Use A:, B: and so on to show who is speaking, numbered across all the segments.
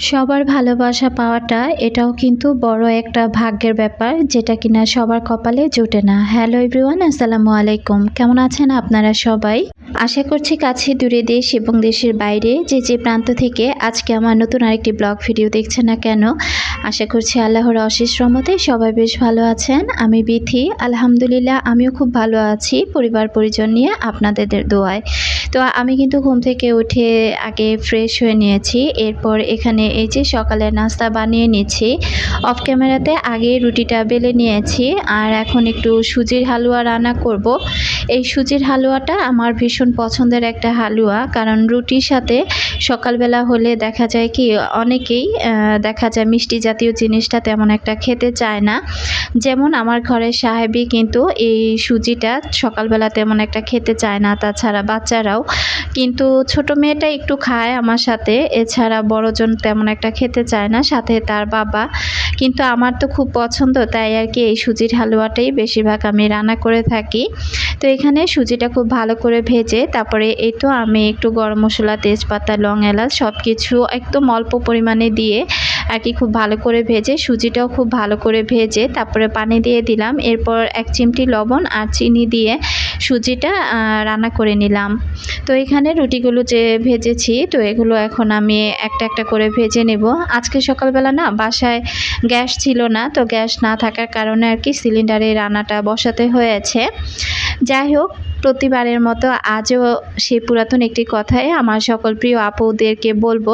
A: সবার ভালোবাসা পাওয়াটা এটাও কিন্তু বড় একটা ভাগ্যের ব্যাপার, যেটা কিনা সবার কপালে জোটে না। হ্যালো এভরিওয়ান আসসালামু আলাইকুম। কেমন আছেন আপনারা সবাই? আশা করছি কাছে দূরে দেশ এবং দেশের বাইরে যে যে প্রান্ত থেকে আজকে আমার নতুন আরেকটি ব্লগ ভিডিও দেখছে না কেন, আশা করছি আল্লাহর অশেষ রহমতে সবাই বেশ ভালো আছেন। আমি বিথি, আলহামদুলিল্লাহ আমিও খুব ভালো আছি পরিবার পরিজন নিয়ে আপনাদের দোয়ায়। তো আমি কিন্তু ঘুম থেকে উঠে আগে ফ্রেশ হয়ে নিয়েছি, এরপর এখানে এই যে সকালে নাস্তা বানিয়ে নিয়েছি অফ ক্যামেরাতে আগে রুটিটা বেলে নিয়েছি, আর এখন একটু সুজির হালুয়া রান্না করব। এই সুজির হালুয়াটা আমার ভীষণ পছন্দের একটা হালুয়া, কারণ রুটির সাথে সকালবেলা হলে দেখা যায় কি, অনেকেই দেখা যায় মিষ্টি জাতীয় জিনিসটা তেমন একটা খেতে চায় না। যেমন আমার ঘরের সাহেবই কিন্তু এই সুজিটা সকালবেলা তেমন একটা খেতে চায় না, তাছাড়া বাচ্চারাও। কিন্তু ছোট মেয়েটা একটু খায় আমার সাথে, এছাড়া বড়জন তেমন একটা খেতে চায় না, সাথে তার বাবা। কিন্তু আমার তো খুব পছন্দ, তাই আর কি এই সুজির হালুয়াটাই বেশিরভাগ আমি রান্না করে থাকি। তো এখানে সুজিটা খুব ভালো করে ভেজে তারপরে এই তো আমি একটু গরম মশলা, তেজপাতা, লং এলাচ সব কিছু একদম অল্প পরিমাণে দিয়ে আর কি খুব ভালো করে ভেজে, সুজিটাও খুব ভালো করে ভেজে, তারপরে পানি দিয়ে দিলাম। এরপর এক চিমটি লবণ আর চিনি দিয়ে সুজিটা রান্না করে নিলাম। তো এখানে রুটিগুলো যে ভেজেছি, তো এগুলো এখন আমি একটা একটা করে ভেজে নেব। আজকে সকালবেলা না বাসায় গ্যাস ছিল না, তো গ্যাস না থাকার কারণে আর কি সিলিন্ডারে রান্নাটা বসাতে হয়েছে। যাই হোক প্রতিবারের মতো আজও সেই পুরাতন একটি কথায় আমার সকল প্রিয় আপুদেরকে বলব।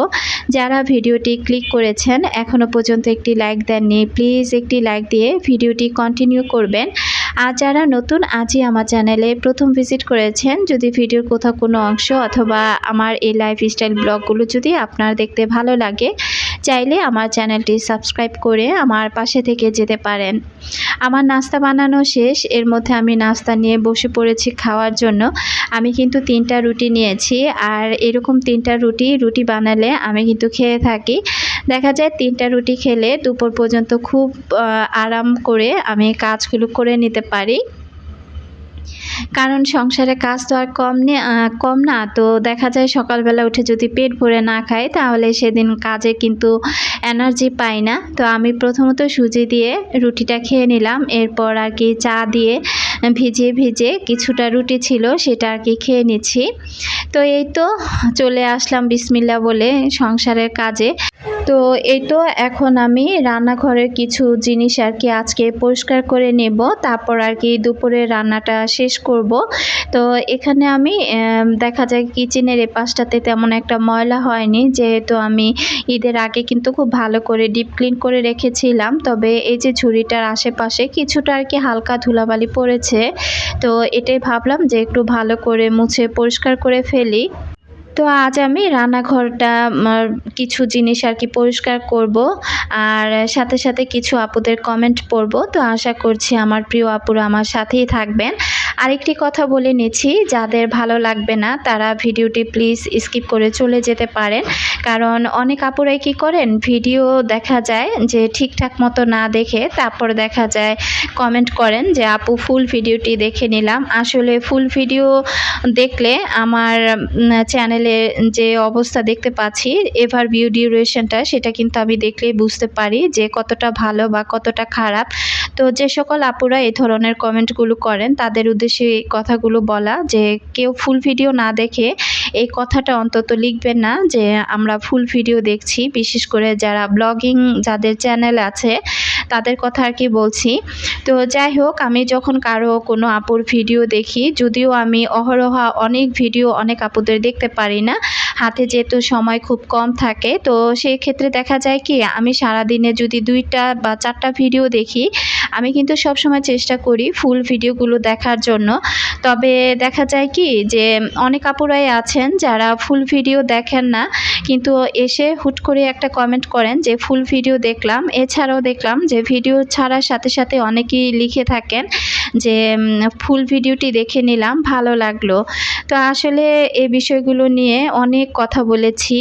A: যারা ভিডিওটি ক্লিক করেছেন এখনও পর্যন্ত একটি লাইক দেননি, প্লিজ একটি লাইক দিয়ে ভিডিওটি কন্টিনিউ করবেন। আর যারা নতুন, আজই আমার চ্যানেলে প্রথম ভিজিট করেছেন, যদি ভিডিওর কোথাও কোনো অংশ অথবা আমার এই লাইফস্টাইল ব্লগগুলো যদি আপনার দেখতে ভালো লাগে চাইলে আমার চ্যানেলটি সাবস্ক্রাইব করে আমার পাশে থেকে যেতে পারেন। আমার নাস্তা বানানো শেষ, এর মধ্যে আমি নাস্তা নিয়ে বসে পড়েছি খাওয়ার জন্য। আমি কিন্তু তিনটা রুটি নিয়েছি, আর এরকম তিনটা রুটি রুটি বানালে আমি কিন্তু খেয়ে থাকি। দেখা যায় তিনটা রুটি খেলে দুপুর পর্যন্ত খুব আরাম করে আমি কাজগুলো করে নিতে পারি। কারণ সংসারে কাজ তো আর কম নে কম না। তো দেখা যায় সকালবেলা উঠে যদি পেট ভরে না খাই, তাহলে সেদিন কাজে কিন্তু এনার্জি পাই না। তো আমি প্রথমত সুজি দিয়ে রুটিটা খেয়ে নিলাম। এরপর আর কি চা দিয়ে ভিজিয়ে ভিজে কিছুটা রুটি ছিল, সেটা আর কি খেয়ে নিচ্ছি। তো এই তো চলে আসলাম বিসমিল্লা বলে সংসারের কাজে। তো এই তো এখন আমি রান্নাঘরের কিছু জিনিস আর কি আজকে পরিষ্কার করে নেব। তারপর আর কি দুপুরে রান্নাটা শেষ করব। তো এখানে আমি দেখা যায় কিচেনের এ পাশটাতে তেমন একটা ময়লা হয়নি। যেহেতু আমি ঈদের আগে কিন্তু খুব ভালো করে ডিপ ক্লিন করে রেখেছিলাম। তবে এই যে ঝুড়িটার আশেপাশে কিছুটা আর কি হালকা ধুলাবালি পড়েছে। তো এটাই ভাবলাম যে একটু ভালো করে মুছে পরিষ্কার করে ফেলি। তো আজ আমি রান্নাঘরটা কিছু জিনিস আর কি পরিষ্কার করব। আর সাথে সাথে কিছু আপুদের কমেন্ট পড়ব। তো আশা করছি আমার প্রিয় আপুরা আমার সাথেই থাকবেন। আরেকটি কথা বলে নিচ্ছি, যাদের ভালো লাগবে না, তারা ভিডিওটি প্লিজ স্কিপ করে চলে যেতে পারেন। কারণ অনেক আপুরাই কি করেন, ভিডিও দেখা যায় যে ঠিকঠাক মতো না দেখে, তারপর দেখা যায় কমেন্ট করেন যে, আপু ফুল ভিডিওটি দেখে নিলাম। আসলে ফুল ভিডিও দেখলে আমার চ্যানেলে যে অবস্থা দেখতে পাচ্ছি, এভার ভিউ ডিউরেশনটা, সেটা কিন্তু আমি দেখলেই বুঝতে পারি যে কতটা ভালো বা কতটা খারাপ। তো যে সকল আপুরা এই ধরনের কমেন্টগুলো করেন, তাদের উদ্দেশ্যে এই কথাগুলো বলা যে কেউ ফুল ভিডিও না দেখে এই কথাটা অন্তত লিখবেন না যে আমরা ফুল ভিডিও দেখছি, বিশেষ করে যারা ব্লগিং যাদের চ্যানেল আছে তাদের কথা আর কি বলছি। তো যাই হোক, আমি যখন কারও কোনো আপুর ভিডিও দেখি, যদিও আমি অহরহ অনেক ভিডিও অনেক আপুদের দেখতে পারি না, হাতে যেহেতু সময় খুব কম থাকে, তো সেই ক্ষেত্রে দেখা যায় কি আমি সারাদিনে যদি দুইটা বা চারটা ভিডিও দেখি, আমি কিন্তু সব সময় চেষ্টা করি ফুল ভিডিওগুলো দেখার জন্য। তবে দেখা যায় কি যে অনেক আপুরাই আছেন যারা ফুল ভিডিও দেখেন না, কিন্তু এসে হুট করে একটা কমেন্ট করেন যে, ফুল ভিডিও দেখলাম। এছাড়াও দেখলাম যে, ভিডিও ছাড়ার সাথে সাথে অনেকেই লিখে থাকেন যে ফুল ভিডিওটি দেখে নিলাম, ভালো লাগল। তো আসলে এই বিষয়গুলো নিয়ে অনেক কথা বলেছি।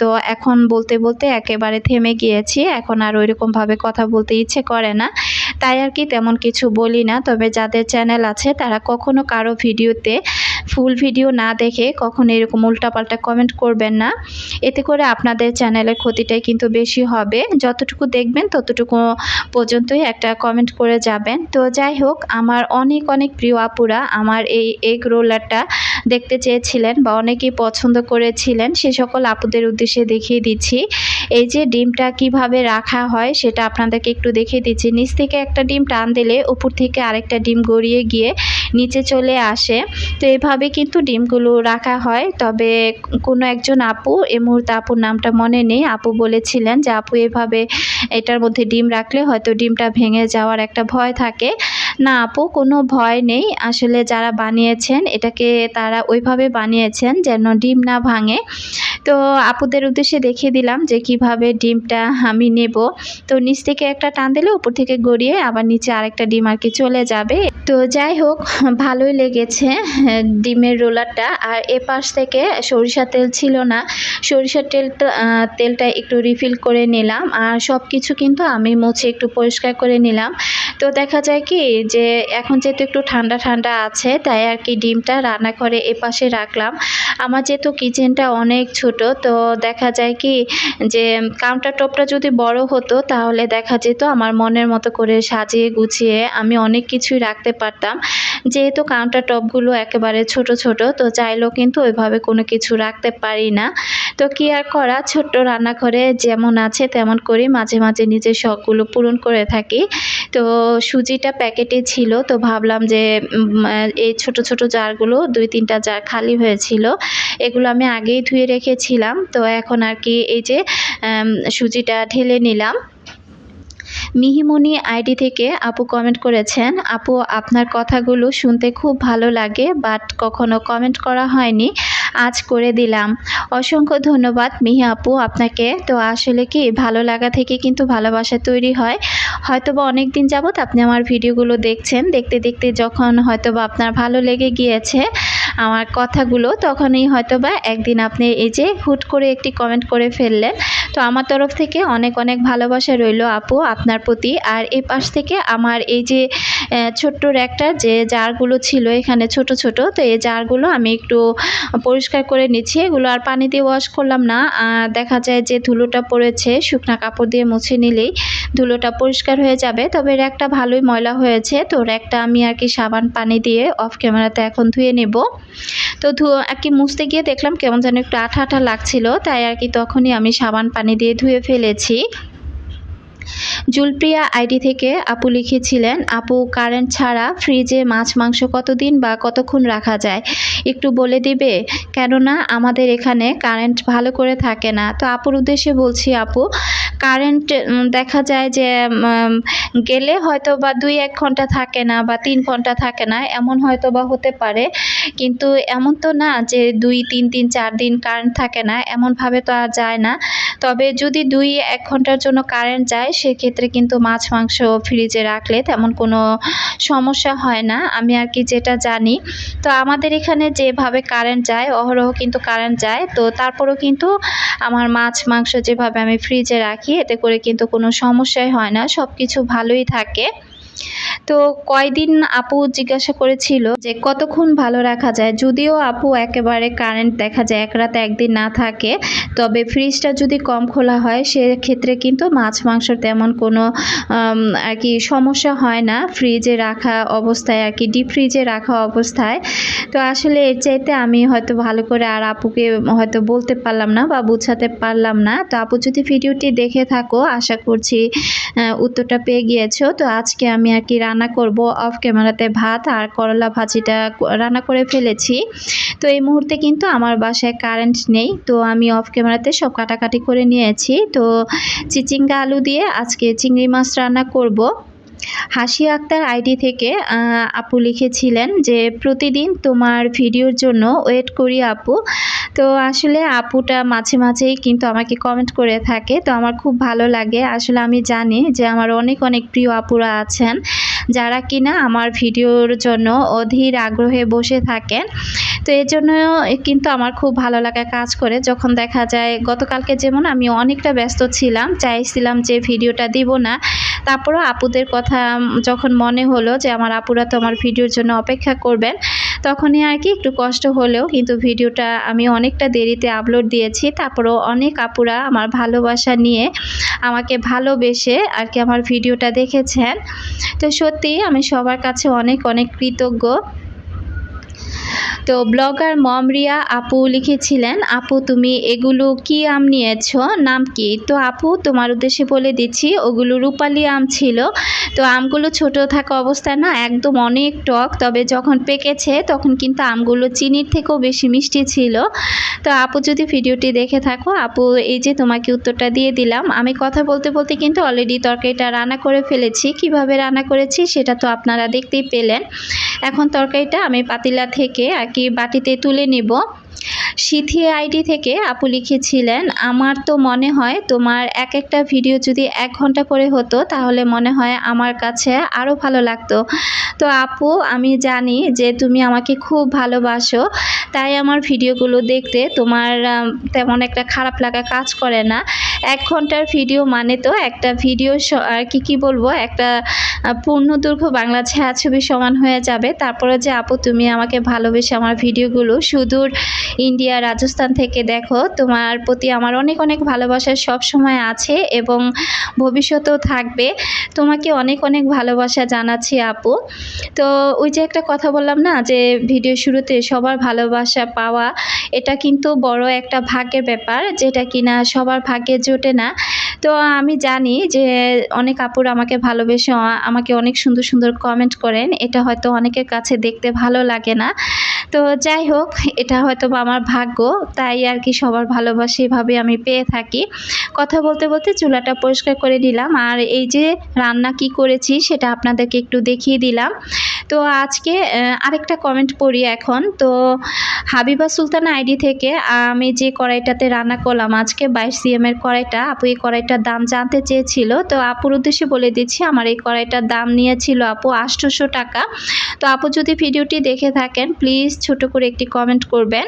A: তো এখন বলতে বলতে একেবারে থেমে গিয়েছি। এখন আর ওইরকমভাবে কথা বলতে ইচ্ছে করে না। তাই আর কি তেমন কিছু বলি না। তবে যাদের চ্যানেল আছে, তারা কখনো কারও ভিডিওতে ফুল ভিডিও না দেখে কখনো এরকম উল্টাপাল্টা কমেন্ট করবেন না। এতে করে আপনাদের চ্যানেলের ক্ষতিটাই কিন্তু বেশি হবে। যতটুকু দেখবেন ততটুকু পর্যন্তই একটা কমেন্ট করে যাবেন। তো যাই হোক, আমার অনেক অনেক প্রিয় আপুরা আমার এই এগ রোলারটা দেখতে চেয়েছিলেন বা অনেকেই পছন্দ করেছিলেন। সে সকল আপুদের উদ্দেশ্যে দেখিয়ে দিচ্ছি। এই যে ডিমটা কীভাবে রাখা হয় সেটা আপনাদেরকে একটু দেখিয়ে দিচ্ছি। নিচ থেকে একটা ডিম টান দিলে উপর থেকে আরেকটা ডিম গড়িয়ে গিয়ে নিচে চলে আসে। তো এভাবে কিন্তু ডিমগুলো রাখা হয়। তবে কোনো একজন আপু এই মুহূর্তে আপুর নামটা মনে নেই। আপু বলেছিলেন যে, আপু, এভাবে এটার মধ্যে ডিম রাখলে হয়তো ডিমটা ভেঙে যাওয়ার একটা ভয় থাকে। না, আপু, কোনো ভয় নেই। আসলে যারা বানিয়েছেন, এটাকে তারা ওইভাবে বানিয়েছেন যেন ডিম না ভাঙে। তো আপুদের উদ্দেশ্যে দেখিয়ে দিলাম যে কীভাবে ডিমটা আমি নেব। তো নিচ থেকে একটা টান দিলে উপর থেকে গড়িয়ে আবার নিচে আরেকটা ডিম আর কি চলে যাবে। তো যাই হোক, ভালোই লেগেছে ডিমের রোলারটা। আর এ পাশ থেকে সরিষা তেল ছিল না। সরিষার তেলটা তেলটা একটু রিফিল করে নিলাম। আর সব কিছু কিন্তু আমি মুছে একটু পরিষ্কার করে নিলাম। তো দেখা যায় কি যে এখন যেহেতু একটু ঠান্ডা ঠান্ডা আছে, তাই আর কি ডিমটা রান্নাঘরে এ পাশে রাখলাম। আমার যেহেতু কিচেনটা অনেক ছোট তো দেখা যায় কি যে কাউন্টার টপটা যদি বড় হতো তাহলে দেখা যেত আমার মনের মতো করে সাজিয়ে গুছিয়ে আমি অনেক কিছুই রাখতে পারতাম। যেহেতু কাউন্টার টপগুলো একেবারে ছোট ছোট, তো চাইলেও কিন্তু ওইভাবে কোনো কিছু রাখতে পারি না। তো কি আর করা? ছোট্ট রান্নাঘরে যেমন আছে তেমন করি। মাঝে মাঝে নিজের শখগুলো পূরণ করে থাকি। তো সুজিটা প্যাকেটে ছিল, তো ভাবলাম যে এই ছোট ছোট জারগুলো দুই, তিনটা জার খালি হয়েছিল, এগুলো আমি আগেই ধুয়ে রেখেছিলাম তো এখন আর কি এই যে সুজিটা ঢেলে নিলাম। মিহিমণি আইডি থেকে আপু কমেন্ট করেছেন, আপু, আপনার কথাগুলো শুনতে খুব ভালো লাগে বাট কখনো কমেন্ট করা হয়নি। আজ করে দিলাম। অসংখ্য ধন্যবাদ মিহি আপু আপনাকে। তো আসলে কি, ভালো লাগা থেকে কিন্তু ভালোবাসা তৈরি হয়। হয়তোবা অনেক দিন যাবত আপনি আমার ভিডিওগুলো দেখছেন। দেখতে দেখতে যখন হয়তোবা আপনার ভালো লেগে গিয়েছে আমার কথাগুলো তখনই হয়তোবা একদিন আপনি এই যে হুট করে একটি কমেন্ট করে ফেললেন। তো আমার তরফ থেকে অনেক অনেক ভালোবাসা রইল আপু, আপনার প্রতি। আর এই পাশ থেকে আমার এই যে ছোট্ট একটা যে জারগুলো ছিল এখানে ছোট ছোট, তো এই জারগুলো আমি একটু পরিষ্কার করে নিচ্ছি। এগুলো আর পানি দিয়ে ওয়াশ করলাম না। দেখা যায় যে ধুলোটা পড়েছে, শুকনা কাপড় দিয়ে মুছে নিলেই ধুলোটা পরিষ্কার হয়ে যাবে। তবে র্যাকটা ভালোই ময়লা হয়েছে, তো র্যাকটা আমি আর কি সাবান, পানি দিয়ে অফ ক্যামেরাতে এখন ধুয়ে নেব। তো কি মুছতে গিয়ে দেখলাম কেমন যেন একটু আঠা আঠা লাগছিল, তাই আর কি তখনই আমি সাবান পানি দিয়ে ধুয়ে ফেলেছি। জুলপ্রিয়া আইডি থেকে আপু লিখেছিলেন, আপু কারেন্ট ছাড়া ফ্রিজে মাছ, মাংস কতদিন বা কতক্ষণ রাখা যায়? একটু বলে দিবে? কেননা আমাদের এখানে কারেন্ট ভালো করে থাকে না। তো আপুর উদ্দেশ্যে বলছি, আপু কারেন্ট দেখা যায় যে গেলে হয়তো বা দুই এক ঘণ্টা থাকে না বা তিন ঘণ্টা থাকে না, এমন হয়তো বা হতে পারে। কিন্তু এমন তো না যে, দুই, তিন তিন, চার দিন কারেন্ট থাকে না, এমনভাবে তো আর যায় না। তবে যদি দুই এক ঘণ্টার জন্য কারেন্ট যায়, সেক্ষেত্রে কিন্তু মাছ, মাংস ফ্রিজে রাখলে তেমন কোনো সমস্যা হয় না, আমি আর কি যেটা জানি। তো আমাদের এখানে যেভাবে কারেন্ট যায়, অহরহ কিন্তু কারেন্ট যায়, তো তারপরেও কিন্তু আমার মাছ, মাংস যেভাবে আমি ফ্রিজে রাখি এতে করে কিন্তু কোনো সমস্যাই হয় না সব কিছু ভালোই থাকে। তো কয়দিন আপু জিজ্ঞাসা করেছিল যে কতক্ষণ ভালো রাখা যায়? যদিও আপু একেবারে কারেন্ট দেখা যায়, এক রাতে একদিন না থাকে, তবে ফ্রিজটা যদি কম খোলা হয়, সেক্ষেত্রে কিন্তু মাছ মাংসর তেমন কোনো আর কি সমস্যা হয় না। ফ্রিজে রাখা অবস্থায়, আর কি ডিপ ফ্রিজে রাখা অবস্থায়। তো আসলে এর চাইতে আমি হয়তো ভালো করে আর আপুকে হয়তো বলতে পারলাম না বা বোঝাতে পারলাম না। তো আপু যদি ভিডিওটি দেখে থাকো, আশা করছি উত্তরটা পেয়ে গিয়েছো। তো আজকে আমি আর কি রান্না করব অফ ক্যামেরাতে ভাত আর করলা ভাজিটা রান্না করে ফেলেছি। তো এই মুহূর্তে কিন্তু আমার বাসায় কারেন্ট নেই, তো আমি অফ ক্যামেরাতে সব কাটাকাটি করে নিয়েছি। তো চিচিঙ্গা আলু দিয়ে আজকে চিংড়ি মাছ রান্না করব। হাসি আক্তার আইডি থেকে আপু লিখেছিলেন যে, প্রতিদিন তোমার ভিডিওর জন্য ওয়েট করি আপু। তো আসলে আপুটা মাঝে মাঝেই কিন্তু আমাকে কমেন্ট করে থাকে। তো আমার খুব ভালো লাগে। আসলে আমি জানি যে, আমার অনেক অনেক প্রিয় আপুরা আছেন, যারা কিনা আমার ভিডিওর জন্য অধীর আগ্রহে বসে থাকেন। তো এর জন্য কিন্তু আমার খুব ভালো লাগা কাজ করে। যখন দেখা যায়, গতকালকে যেমন আমি অনেকটা ব্যস্ত ছিলাম, চাইছিলাম যে, ভিডিওটা দিব না। তারপরও আপুদের কথা যখন মনে হলো যে আমার আপুরা তো আমার ভিডিওর জন্য অপেক্ষা করবেন, তখনই আর কি একটু কষ্ট হলেও কিন্তু ভিডিওটা আমি অনেকটা দেরিতে আপলোড দিয়েছি। তারপরও অনেক আপুরা আমার ভালোবাসা নিয়ে আমাকে ভালোবেসে আর কি আমার ভিডিওটা দেখেছেন। তো সত্যি আমি সবার কাছে অনেক অনেক কৃতজ্ঞ। তো ব্লগার মমরিয়া আপু লিখেছিলেন, আপু, তুমি এগুলো কি আম নিয়েছ? নাম কি? তো আপু, তোমার উদ্দেশ্যে বলে দিচ্ছি, ওগুলো রূপালি আম ছিল। তো আমগুলো ছোট থাকা অবস্থায় না একদম অনেক টক, তবে যখন পেকেছে তখন কিন্তু আমগুলো চিনির থেকেও বেশি মিষ্টি ছিল। তো আপু, যদি ভিডিওটি দেখে থাকো, আপু, এই যে তোমাকে উত্তরটা দিয়ে দিলাম, আমি কথা বলতে বলতে কিন্তু অলরেডি তরকারিটা রান্না করে ফেলেছি। কীভাবে রান্না করেছি সেটা তো আপনারা দেখতেই পেলেন। এখন তরকারিটা আমি পাতিলা থেকে আর কি বাটিতে তুলে নেব। সিথি আইডি থেকে আপু লিখেছিলেন, আমার তো মনে হয় তোমার এক একটা ভিডিও যদি এক ঘণ্টা করে হতো, তাহলে মনে হয় আমার কাছে আরও ভালো লাগতো। তো আপু, আমি জানি যে তুমি আমাকে খুব ভালোবাসো, তাই আমার ভিডিওগুলো দেখতে তোমার তেমন একটা খারাপ লাগা কাজ করে না। এক ঘণ্টার ভিডিও মানে তো একটা ভিডিও আর কি কি বলব, একটা পূর্ণদৈর্ঘ্য বাংলা ছায়াছবি সমান হয়ে যাবে। তারপরে যে আপু, তুমি আমাকে ভালোবেসে আমার ভিডিওগুলো সুদূর ইন্ডিয়া, রাজস্থান থেকে দেখো, তোমার প্রতি আমার অনেক অনেক ভালোবাসা সব সময় আছে এবং ভবিষ্যতেও থাকবে। তোমাকে অনেক অনেক ভালোবাসা জানাচ্ছি আপু। তো ওই যে একটা কথা বললাম না, যে ভিডিও শুরুতে সবার ভালোবাসা পাওয়া, এটা কিন্তু বড় একটা ভাগ্যের ব্যাপার, যেটা কিনা সবার ভাগ্যে জোটে না। তো আমি জানি যে অনেক আপুর আমাকে ভালোবেসে, আমাকে অনেক সুন্দর সুন্দর কমেন্ট করেন। এটা হয়তো অনেকের কাছে দেখতে ভালো লাগে না। তো যাই হোক, এটা হয়তো বা আমার ভাগ্য, তাই আর কি সবার ভালোবাসা এভাবে আমি পেয়ে থাকি। কথা বলতে বলতে চুলাটা পরিষ্কার করে নিলাম। আর এই যে রান্না কি করেছি সেটা আপনাদেরকে একটু দেখিয়ে দিলাম। তো আজকে আরেকটা কমেন্ট পড়ি এখন। তো হাবিবা সুলতানা আইডি থেকে, আমি যে কড়াইটাতে রান্না করলাম, আজকে বাইশ সিএম এর কড়াইটা, আপু এই কড়াইটার দাম জানতে চেয়েছিল। তো আপুর উদ্দেশ্যে বলে দিচ্ছি, আমার এই কড়াইটার দাম নিয়েছিল আপু আটশোশো টাকা। তো আপু যদি ভিডিওটি দেখে থাকেন প্লিজ ছোট করে একটি কমেন্ট করবেন।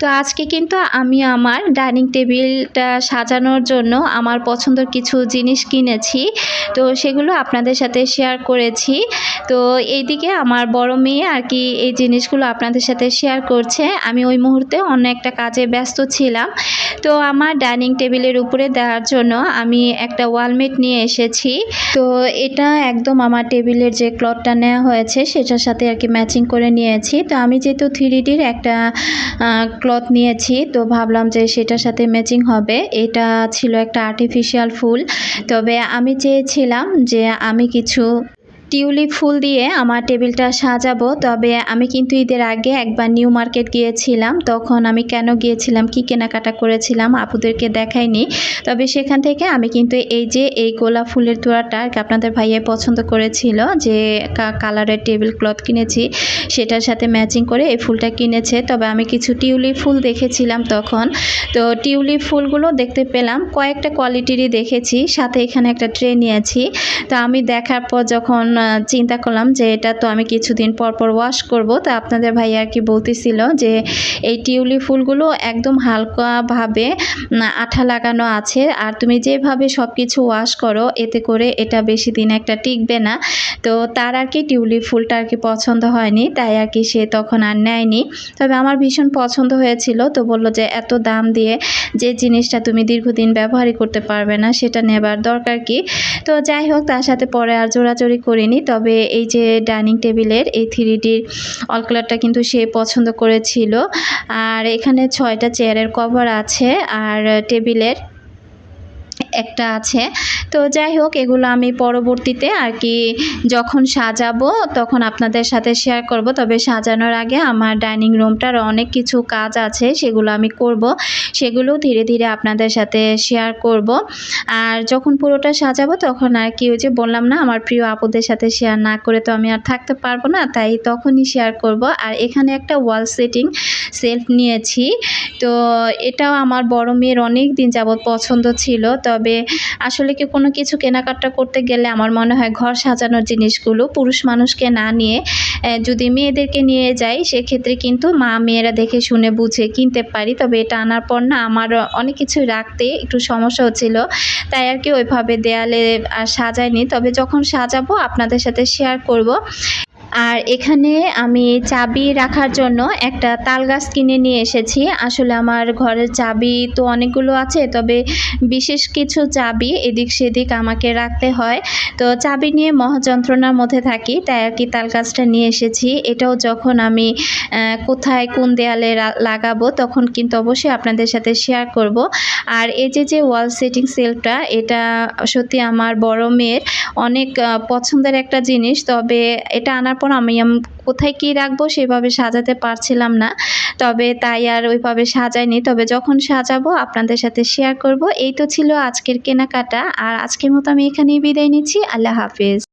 A: তো আজকে কিন্তু আমি আমার ডাইনিং টেবিলটা সাজানোর জন্য আমার পছন্দের কিছু জিনিস কিনেছি। তো সেগুলো আপনাদের সাথে শেয়ার করেছি। তো এইদিকে আমার বড় মেয়ে আর কি এই জিনিসগুলো আপনাদের সাথে শেয়ার করছে। আমি ওই মুহূর্তে অন্য একটা কাজে ব্যস্ত ছিলাম। তো আমার ডাইনিং টেবিলের উপরে দেওয়ার জন্য আমি একটা ওয়ালমেট নিয়ে এসেছি। তো এটা একদম আমার টেবিলের যে ক্লথটা নেওয়া হয়েছে, সেটার সাথে আর কি ম্যাচিং করে নিয়েছি। তো আমি যেহেতু থ্রি ডির একটা ক্লথ নিয়েছি, তো ভাবলাম যে সেটার সাথে ম্যাচিং হবে। এটা ছিল একটা আর্টিফিশিয়াল ফুল। তবে আমি চেয়েছিলাম যে আমি কিছু টিউলিপ ফুল দিয়ে আমার টেবিলটা সাজাবো, তবে আমি কিন্তু ঈদের আগে একবার নিউ মার্কেট গিয়েছিলাম। তখন আমি কেন গিয়েছিলাম, কি কেনাকাটা করেছিলাম আপুদেরকে দেখাইনি। তবে সেখান থেকে আমি কিন্তু এই যে এই গোলাপ ফুলের তোড়াটা আপনাদের ভাইয়া পছন্দ করেছিল, যে কালারের টেবিল ক্লথ কিনেছি, সেটার সাথে ম্যাচিং করে এই ফুলটা কিনেছে। তবে আমি কিছু টিউলিপ ফুল দেখেছিলাম তখন। তো টিউলিপ ফুলগুলো দেখতে পেলাম, কয়েকটা কোয়ালিটিরই দেখেছি, সাথে এখানে একটা ট্রে নিয়েছি। তো আমি দেখার পর যখন চিন্তা করলাম যে এটা তো আমি কিছুদিন পর পর ওয়াশ করব। তা আপনাদের ভাই আর কি বলতেছিল যে এই টিউলিপ ফুলগুলো একদম হালকাভাবে আঠা লাগানো আছে। আর তুমি যেভাবে সব কিছু ওয়াশ করো, এতে করে এটা বেশি দিন একটা টিকবে না। তো তার আর কি টিউলিপ ফুলটা আর কি পছন্দ হয়নি, তাই আর কি সে তখন আর নেয়নি। তবে আমার ভীষণ পছন্দ হয়েছিল, তো বলল যে এত দাম দিয়ে যে জিনিসটা তুমি দীর্ঘদিন ব্যবহারই করতে পারবে না, সেটা নেবার দরকার কি? তো যাই হোক, তার সাথে পরে আর জোড়াজোড়ি করিনি তবে এই যে ডাইনিং টেবিলের এই থ্রি ডির অল কালারটা কিন্তু সে পছন্দ করেছিল। আর এখানে ছয়টা চেয়ারের কভার আছে। আর টেবিলের একটা আছে। তো যাই হোক, এগুলো আমি পরবর্তীতে আর কি যখন সাজাবো, তখন আপনাদের সাথে শেয়ার করব। তবে সাজানোর আগে আমার ডাইনিং রুমটার অনেক কিছু কাজ আছে, সেগুলো আমি করব। সেগুলো ধীরে ধীরে আপনাদের সাথে শেয়ার করব। আর যখন পুরোটা সাজাবো, তখন আর কি ওই যে বললাম না, আমার প্রিয় আপুদের সাথে শেয়ার না করে তো আমি আর থাকতে পারব না, তাই তখনই শেয়ার করব। আর এখানে একটা ওয়াল সেটিং সেলফ নিয়েছি। তো এটাও আমার বড় মেয়ের অনেক দিন যাবৎ পছন্দ ছিল, তবে আসলে কি কোনো কিছু কেনাকাটা করতে গেলে আমার মনে হয় ঘর সাজানোর জিনিসগুলো পুরুষ মানুষকে না নিয়ে যদি মেয়েদেরকে নিয়ে যাই, সেক্ষেত্রে কিন্তু মা মেয়েরা দেখে শুনে বুঝে কিনতে পারি। তবে এটা আনার পর না আমার অনেক কিছু রাখতে একটু সমস্যা হচ্ছিল। তাই আর কি ওইভাবে দেয়ালে আর সাজাইনি। তবে যখন সাজাবো আপনাদের সাথে শেয়ার করব। আর এখানে আমি চাবি রাখার জন্য একটা তাল গাছ কিনে নিয়ে এসেছি। আসলে আমার ঘরের চাবি তো অনেকগুলো আছে, তবে বিশেষ কিছু চাবি এদিক সেদিক আমাকে রাখতে হয়। তো চাবি নিয়ে মহাযন্ত্রণার মধ্যে থাকি, তাই আর কি তাল গাছটা নিয়ে এসেছি। এটাও যখন আমি কোথায় কোন দেয়ালে লাগাবো তখন কিন্তু অবশ্যই আপনাদের সাথে শেয়ার করব। আর এই যে যে ওয়াল সেটিং সেলফটা এটা সত্যি আমার বড় মেয়ের অনেক পছন্দের একটা জিনিস, তবে এটা আনার পর আমি কোথায় কি রাখব সেভাবে সাজাতে পারছিলাম না। তবে তাই আর ওইভাবে সাজাইনি। তবে যখন সাজাবো আপনাদের সাথে শেয়ার করব। এই তো ছিল আজকের কেনাকাটা। আর আজকের মতো আমি এখানেই বিদায় নিচ্ছি। আল্লাহ হাফিজ।